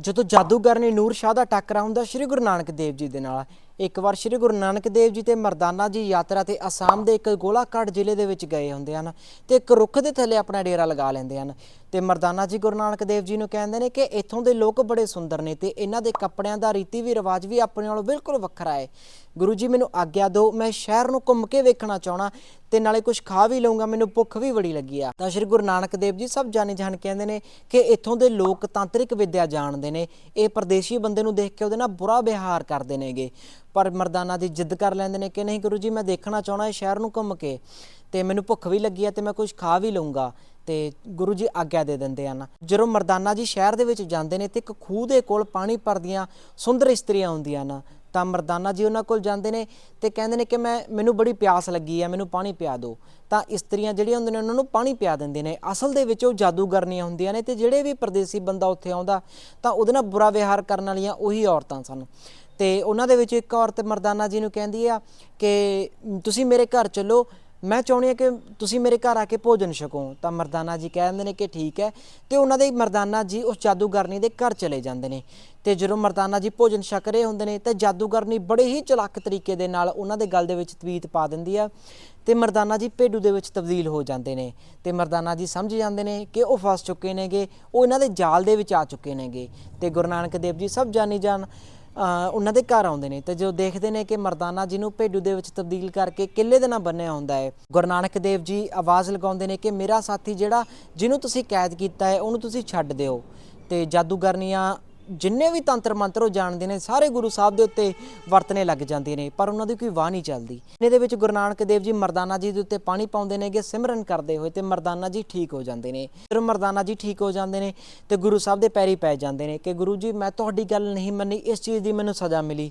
ਜਦੋਂ ਜਾਦੂਗਰ ਨੇ ਨੂਰ ਸ਼ਾਹ ਦਾ ਟੱਕਰਾ ਹੁੰਦਾ, ਸ੍ਰੀ ਗੁਰੂ ਨਾਨਕ ਦੇਵ ਜੀ ਦੇ ਨਾਲ। ਇੱਕ ਵਾਰ ਸ੍ਰੀ ਗੁਰੂ ਨਾਨਕ ਦੇਵ ਜੀ ਤੇ ਮਰਦਾਨਾ ਜੀ ਯਾਤਰਾ ਤੇ ਅਸਾਮ ਦੇ ਇੱਕ ਗੋਲਾਘਾਟ ਜ਼ਿਲ੍ਹੇ ਦੇ ਵਿੱਚ ਗਏ ਹੁੰਦੇ ਹਨ ਤੇ ਇੱਕ ਰੁੱਖ ਦੇ ਥੱਲੇ ਆਪਣਾ ਡੇਰਾ ਲਗਾ ਲੈਂਦੇ ਹਨ। ਤੇ ਮਰਦਾਨਾ ਜੀ ਗੁਰੂ ਨਾਨਕ ਦੇਵ ਜੀ ਨੂੰ ਕਹਿੰਦੇ ਨੇ ਕਿ ਇੱਥੋਂ ਦੇ ਲੋਕ ਬੜੇ ਸੁੰਦਰ ਨੇ ਤੇ ਇਹਨਾਂ ਦੇ ਕੱਪੜਿਆਂ ਦਾ ਰੀਤੀ ਵੀ ਰਿਵਾਜ ਵੀ ਆਪਣੇ ਨਾਲੋਂ ਬਿਲਕੁਲ ਵੱਖਰਾ ਹੈ। ਗੁਰੂ ਜੀ ਮੈਨੂੰ ਆਗਿਆ ਦਿਓ, ਮੈਂ ਸ਼ਹਿਰ ਨੂੰ ਘੁੰਮ ਕੇ ਵੇਖਣਾ ਚਾਹਣਾ ਤੇ ਨਾਲੇ ਕੁਝ ਖਾ ਵੀ ਲਊਂਗਾ, ਮੈਨੂੰ ਭੁੱਖ ਵੀ ਬੜੀ ਲੱਗੀ ਆ। ਤਾਂ ਸ੍ਰੀ ਗੁਰੂ ਨਾਨਕ ਦੇਵ ਜੀ ਸਭ ਜਾਣੇ ਜਾਣ ਕਹਿੰਦੇ ਨੇ ਕਿ ਇੱਥੋਂ ਦੇ ਲੋਕ ਤਾਂਤਰਿਕ ਵਿੱਦਿਆ ਜਾਣਦੇ ਨੇ, ਇਹ ਪਰਦੇਸ਼ੀ ਬੰਦੇ ਨੂੰ ਦੇਖ ਕੇ ਉਹਦੇ ਨਾਲ ਬੁਰਾ ਵਿਹਾਰ ਕਰਦੇ ਨੇਗੇ। ਪਰ ਮਰਦਾਨਾ ਦੀ ਜਿੱਦ ਕਰ ਲੈਂਦੇ ਨੇ ਕਿ ਨਹੀਂ ਗੁਰੂ ਜੀ, ਮੈਂ ਦੇਖਣਾ ਚਾਹਣਾ ਇਹ ਸ਼ਹਿਰ ਨੂੰ ਘੁੰਮ ਕੇ ਤੇ ਮੈਨੂੰ ਭੁੱਖ ਵੀ ਲੱਗੀ ਹੈ ਤੇ ਮੈਂ ਕੁਝ ਖਾ ਵੀ ਲਊਂਗਾ ਤੇ ਗੁਰੂ ਜੀ ਆਗਿਆ ਦੇ ਦਿੰਦੇ ਹਨ। ਜਦੋਂ ਮਰਦਾਨਾ ਜੀ ਸ਼ਹਿਰ ਦੇ ਵਿੱਚ ਜਾਂਦੇ ਨੇ ਤੇ ਇੱਕ ਖੂਹ ਦੇ ਕੋਲ ਪਾਣੀ ਭਰਦੀਆਂ ਸੁੰਦਰ ਇਸਤਰੀਆਂ ਹੁੰਦੀਆਂ ਹਨ, ਤਾਂ ਮਰਦਾਨਾ ਜੀ ਉਹਨਾਂ ਕੋਲ ਜਾਂਦੇ ਨੇ ਤੇ ਕਹਿੰਦੇ ਨੇ ਕਿ ਮੈਂ, ਮੈਨੂੰ ਬੜੀ ਪਿਆਸ ਲੱਗੀ ਆ ਮੈਨੂੰ ਪਾਣੀ ਪਿਆ ਦਿਓ। ਤਾਂ ਇਸਤਰੀਆਂ ਜਿਹੜੀਆਂ ਹੁੰਦੀਆਂ ਨੇ ਉਹਨਾਂ ਨੂੰ ਪਾਣੀ ਪਿਆ ਦਿੰਦੇ ਨੇ। ਅਸਲ ਦੇ ਵਿੱਚ ਉਹ ਜਾਦੂਗਰਨੀਆਂ ਹੁੰਦੀਆਂ ਨੇ ਤੇ ਜਿਹੜੇ ਵੀ ਪਰਦੇਸੀ ਬੰਦਾ ਉੱਥੇ ਆਉਂਦਾ, ਤਾਂ ਉਹਦੇ ਨਾਲ ਬੁਰਾ ਵਿਹਾਰ ਕਰਨ ਵਾਲੀਆਂ ਉਹੀ ਔਰਤਾਂ ਸਨ। ਤੇ ਉਹਨਾਂ ਦੇ ਵਿੱਚ ਇੱਕ ਔਰਤ ਮਰਦਾਨਾ ਜੀ ਨੂੰ ਕਹਿੰਦੀ ਆ ਕਿ ਤੁਸੀਂ ਮੇਰੇ ਘਰ ਚੱਲੋ, ਮੈਂ ਚਾਹੁੰਦੀ ਹਾਂ ਕਿ ਤੁਸੀਂ ਮੇਰੇ ਘਰ ਆ ਕੇ ਭੋਜਨ ਛਕੋ। ਤਾਂ ਮਰਦਾਨਾ ਜੀ ਕਹਿੰਦੇ ਨੇ ਕਿ ਠੀਕ ਹੈ। ਤੇ ਉਹਨਾਂ ਦੇ ਮਰਦਾਨਾ ਜੀ ਉਸ ਜਾਦੂਗਰਨੀ ਦੇ ਘਰ ਚਲੇ ਜਾਂਦੇ ਨੇ। ਤੇ ਜਦੋਂ ਮਰਦਾਨਾ ਜੀ ਭੋਜਨ ਛਕ ਰਹੇ ਹੁੰਦੇ ਨੇ, ਤੇ ਜਾਦੂਗਰਨੀ ਬੜੇ ਹੀ ਚਲਾਕ ਤਰੀਕੇ ਦੇ ਨਾਲ ਉਹਨਾਂ ਦੇ ਗਲ ਦੇ ਵਿੱਚ ਤਵੀਤ ਪਾ ਦਿੰਦੀ ਆ ਤੇ ਮਰਦਾਨਾ ਜੀ ਭੇਡੂ ਦੇ ਵਿੱਚ ਤਬਦੀਲ ਹੋ ਜਾਂਦੇ ਨੇ। ਤੇ ਮਰਦਾਨਾ ਜੀ ਸਮਝ ਜਾਂਦੇ ਨੇ ਕਿ ਉਹ ਫਸ ਚੁੱਕੇ ਨੇਗੇ, ਉਹ ਇਹਨਾਂ ਦੇ ਜਾਲ ਦੇ ਵਿੱਚ ਆ ਚੁੱਕੇ ਨੇਗੇ। ਤੇ ਗੁਰੂ ਨਾਨਕ ਦੇਵ ਜੀ ਸਭ ਜਾਣੀ ਜਾਣ ਉਹਨਾਂ ਦੇ ਘਰ ਆਉਂਦੇ ਨੇ ਤੇ ਜੋ ਦੇਖਦੇ ਨੇ ਕਿ ਮਰਦਾਨਾ ਜਿਹਨੂੰ ਭੇਡੂ ਦੇ ਵਿੱਚ ਤਬਦੀਲ ਕਰਕੇ ਕਿੱਲੇ ਦੇ ਨਾਲ ਬੰਨਿਆ ਹੁੰਦਾ ਹੈ। ਗੁਰੂ ਨਾਨਕ ਦੇਵ ਜੀ ਆਵਾਜ਼ ਲਗਾਉਂਦੇ ਨੇ ਕਿ ਮੇਰਾ ਸਾਥੀ ਜਿਹੜਾ ਜਿਹਨੂੰ ਤੁਸੀਂ ਕੈਦ ਕੀਤਾ ਹੈ ਉਹਨੂੰ ਤੁਸੀਂ ਛੱਡ ਦਿਓ। ਤੇ ਜਾਦੂਗਰਨੀਆਂ ਜਿੰਨੇ ਵੀ ਤੰਤਰ ਮੰਤਰ ਉਹ ਜਾਣਦੇ ਨੇ, ਸਾਰੇ ਗੁਰੂ ਸਾਹਿਬ ਦੇ ਉੱਤੇ ਵਰਤਨੇ ਲੱਗ ਜਾਂਦੇ ਨੇ, ਪਰ ਉਹਨਾਂ ਦੀ ਕੋਈ ਵਾਹ ਨਹੀਂ ਚੱਲਦੀ। ਇਹਦੇ ਵਿੱਚ ਗੁਰੂ ਨਾਨਕ ਦੇਵ ਜੀ ਮਰਦਾਨਾ ਜੀ ਦੇ ਉੱਤੇ ਪਾਣੀ ਪਾਉਂਦੇ ਨੇਗੇ, ਸਿਮਰਨ ਕਰਦੇ ਹੋਏ ਤੇ ਮਰਦਾਨਾ ਜੀ ਠੀਕ ਹੋ ਜਾਂਦੇ ਨੇ। ਫਿਰ ਮਰਦਾਨਾ ਜੀ ਠੀਕ ਹੋ ਜਾਂਦੇ ਨੇ ਤੇ ਗੁਰੂ ਸਾਹਿਬ ਦੇ ਪੈਰੀ ਪੈ ਜਾਂਦੇ ਨੇ ਕਿ ਗੁਰੂ ਜੀ, ਮੈਂ ਤੁਹਾਡੀ ਗੱਲ ਨਹੀਂ ਮੰਨੀ, ਇਸ ਚੀਜ਼ ਦੀ ਮੈਨੂੰ ਸਜ਼ਾ ਮਿਲੀ।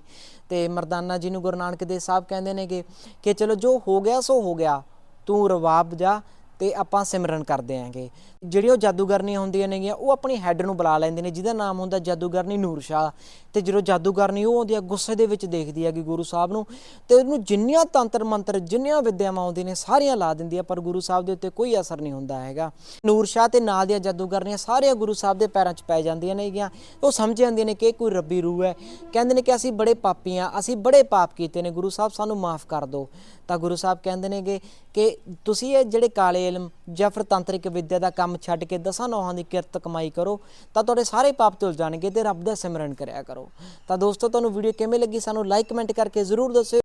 ਤੇ ਮਰਦਾਨਾ ਜੀ ਨੂੰ ਗੁਰੂ ਨਾਨਕ ਦੇਵ ਸਾਹਿਬ ਕਹਿੰਦੇ ਨੇਗੇ ਕਿ ਚਲੋ ਜੋ ਹੋ ਗਿਆ ਸੋ ਹੋ ਗਿਆ, ਤੂੰ ਰਵਾਬ ਜਾ ਤੇ ਆਪਾਂ ਸਿਮਰਨ ਕਰਦੇ ਆਂਗੇ। ਜਿਹੜੀਆਂ ਉਹ ਜਾਦੂਗਰਨੀਆਂ ਹੁੰਦੀਆਂ ਨੇਗੀਆਂ, ਉਹ ਆਪਣੀ ਹੈੱਡ ਨੂੰ ਬੁਲਾ ਲੈਂਦੇ ਨੇ, ਜਿਹਦਾ ਨਾਮ ਹੁੰਦਾ ਜਾਦੂਗਰਨੀ ਨੂਰ ਸ਼ਾਹ। ਤੇ ਜਦੋਂ ਜਾਦੂਗਰਨੀ ਉਹ ਆਉਂਦੀ ਆ, ਗੁੱਸੇ ਦੇ ਵਿੱਚ ਦੇਖਦੀ ਆ ਕਿ ਗੁਰੂ ਸਾਹਿਬ ਨੂੰ, ਤੇ ਉਹਨੂੰ ਜਿੰਨੀਆਂ ਤੰਤਰ ਮੰਤਰ, ਜਿੰਨੀਆਂ ਵਿਦਿਆਵਾਂ ਆਉਂਦੀਆਂ ਨੇ, ਸਾਰੀਆਂ ਲਾ ਦਿੰਦੀ ਆ, ਪਰ ਗੁਰੂ ਸਾਹਿਬ ਦੇ ਉੱਤੇ ਕੋਈ ਅਸਰ ਨਹੀਂ ਹੁੰਦਾ ਹੈਗਾ। ਨੂਰ ਸ਼ਾਹ ਤੇ ਨਾਲ ਦੀਆਂ ਜਾਦੂਗਰਨੀਆਂ ਸਾਰੀਆਂ ਗੁਰੂ ਸਾਹਿਬ ਦੇ ਪੈਰਾਂ 'ਚ ਪੈ ਜਾਂਦੀਆਂ ਨੇਗੀਆਂ। ਉਹ ਸਮਝ ਜਾਂਦੀਆਂ ਨੇ ਕਿ ਇਹ ਕੋਈ ਰੱਬੀ ਰੂਹ ਹੈ। ਕਹਿੰਦੇ ਨੇ ਕਿ ਅਸੀਂ ਬੜੇ ਪਾਪੀ ਆ, ਅਸੀਂ ਬੜੇ ਪਾਪ ਕੀਤੇ ਨੇ। ਗੁਰੂ ਸਾਹਿਬ ਸਾਨੂੰ ਮਾਫ ਕਰ ਦਿਓ ਤਾਂ ਗੁਰੂ ਸਾਹਿਬ ਕਹਿੰਦੇ ਨੇਗੇ ਕਿ ਤੁਸੀਂ ਇਹ ਜਿਹੜੇ ਕਾਲੇ ਇਲਮ ਜਾਂ ਫਿਰ ਤੰਤਰਿਕ ਵਿੱਦਿਆ ਦਾ ਕੰਮ ਛੱਡ ਕੇ ਦਸਾਂ ਨੌਹਾਂ ਦੀ ਕਿਰਤ ਕਮਾਈ ਕਰੋ, ਤਾਂ ਤੁਹਾਡੇ ਸਾਰੇ ਪਾਪ ਧੁਲ ਜਾਣਗੇ ਤੇ ਰੱਬ ਦਾ ਸਿਮਰਨ ਕਰਿਆ ਕਰੋ। ਤਾਂ ਦੋਸਤੋ, ਤੁਹਾਨੂੰ ਵੀਡੀਓ ਕਿਵੇਂ ਲੱਗੀ ਸਾਨੂੰ ਲਾਈਕ ਕਮੈਂਟ ਕਰਕੇ ਜ਼ਰੂਰ ਦੱਸਿਓ।